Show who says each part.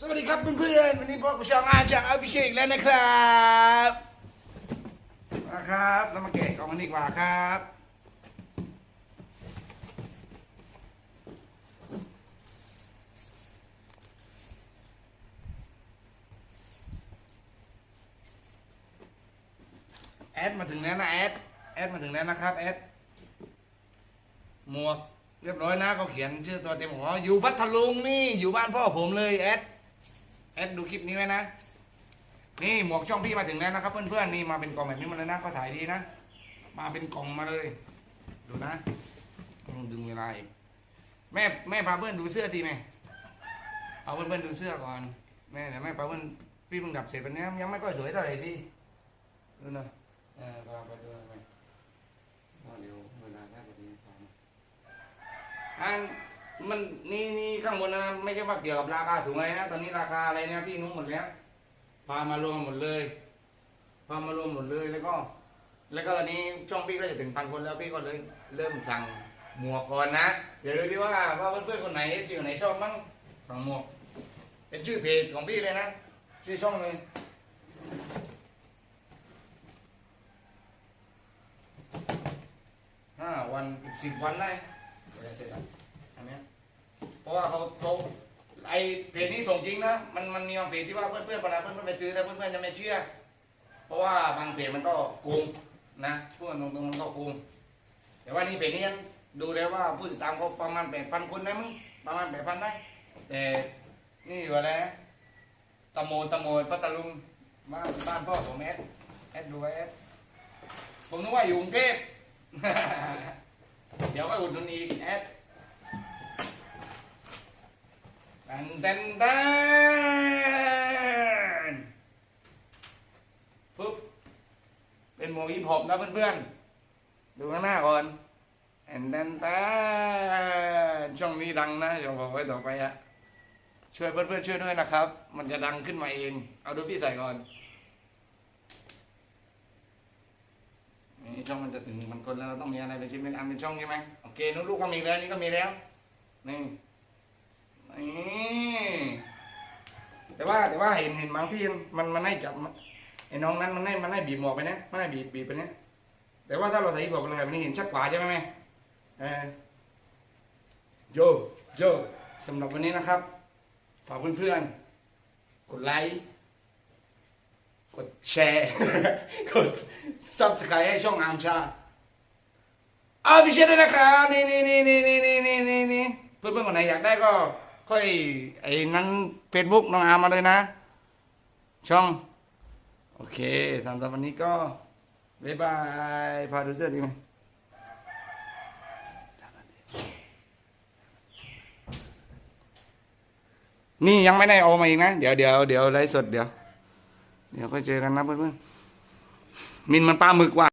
Speaker 1: สวัสดีครับเพื่อนๆวันนี้พบกับช่องอาจากอภิเชษอีกแล้วนะครับมาครับเรามาแกะกล่องกันดีกว่าครับแอดมาถึงแล้วนะแอดแอดมาถึงแล้วนะครับแอดหมวกเรียบร้อยนะเขาเขียนชื่อตัวเต็มของเขาอยู่พัทลุงนี่อยู่บ้านพ่อผมเลยแอด แอดดูคลิปนี้ไว้นะ นี่หมวกช่องพี่มาถึงแล้วนะครับ เพื่อนๆนี่มาเป็นกล่องแบบนี้มาเลยนะเขาถ่ายดีนะ มาเป็นกล่องมาเลย ดูนะลองดึงเวลาอีกแม่แม่พาเพื่อนดูเสื้อดีไหมเอาเพื่อนๆดูเสื้อก่อนแม่เดี๋ยวแม่พาเพื่อนพี่เพิ่งดับเสร็จวันนี้ยังไม่ค่อยสวยเท่าไหร่ดีดูนะเออพาไปดูหน่อยเดี๋ยวเวลาได้พอดีพาอัน มันนี่นี่ข้างบนนะไม่ใช่ว่าเกี่ยวกับราคาสูงอะไรนะตอนนี้ราคาอะไรเนี่ยพี่นุ้งหมดแล้วพามารวมหมดเลยพามารวมหมดเลยแล้วก็ แล้วก็ตอนนี้ช่องพี่ก็จะถึงพันคนแล้วพี่ก็เลยเริ่มสั่งหมวกก่อนนะเดี๋ยวดูที่ว่าว่าเพื่อนๆคนไหนเอฟซีคนไหนชอบมั้งสั่งหมวก เป็นชื่อเพจของพี่เลยนะชื่อช่องเลยห้าวันสิบวันได้เดี๋ยเสร็จแล้ว เพราะว่าเขาเขาไอเพจนี้ส่งจริงนะ มันมันมีบางเพจที่ว่าเพื่อนเพื่อนเวลาเพื่อนเพื่อนๆไปซื้อแล้วเพื่อนเพื่อนๆจะไม่เชื่อ เพราะว่าบางเพจมันก็โกงนะพูดกันตรงๆมันก็โกงแต่ว่านี่เพจนี้ยังดูแล้วว่าผู้ติดตามเขาประมาณแปดพันคนได้มั้งประมาณแปดพันได้ แต่นี่อยู่อะไรนะตะโมตะโมพัทลุงบ้านบ้านพ่อผมแอดแอดดูไว้แอดผมนึกว่าอยู่กรุงเทพเดี๋ยวก็อุดหนุนอีกแอด ตันตันตันปุ๊บ เป็นหมวกฮิปฮอปนะเพื่อนๆ ดูข้างหน้าก่อนแอนดันตันช่องนี้ดังนะเดี๋ยวบอกไว้ต่อไปอะช่วยเพื่อนๆช่วยด้วยนะครับ มันจะดังขึ้นมาเอง เอาดูพี่ใส่ก่อนนี่ช่องมันจะถึงมันคนแล้วเราต้องมีอะไรเป็นชิ้นเป็นอันเป็นช่องใช่ไหมโอเคนู้นลูกก็มีแล้วนี่ก็มีแล้วนี่ี่แต่ว่าแต่ว่าเห็นเห็นบางที่มันมันให้จับไอ้น้องนั้นมันให้มันให้บีบหมอกไปนะมันให้บีบบีบไปนะแต่ว่าถ้าเราใส่หมอกไปเลยมันเห็นชัดกว่าใช่ไหมแม่เออโยโยสำหรับวันนี้นะครับ ฝากเพื่อนๆ กดไลค์ กดแชร์ กดซับสไครต์ให้ช่องอามชาเอาไปเชียร์ด้นะครับ นี่นี่นี่นี่นี่นี่นี่เพื่อนๆคนไหนอยากได้ก็ ค่อยไอ้นั้นเฟซบุ๊กน้องอามาเลยนะ ช่อง โอเคสำหรับวันนี้ก็บ๊ายบายพาดูเสื้อดีไหมนี่ยังไม่ได้เอามาอีกนะ เดี๋ยวเดี๋ยวเดี๋ยวไลฟ์สดเดี๋ยว เดี๋ยวก็เจอกันนะเพื่อนๆมินมันปลาหมึกว่ะ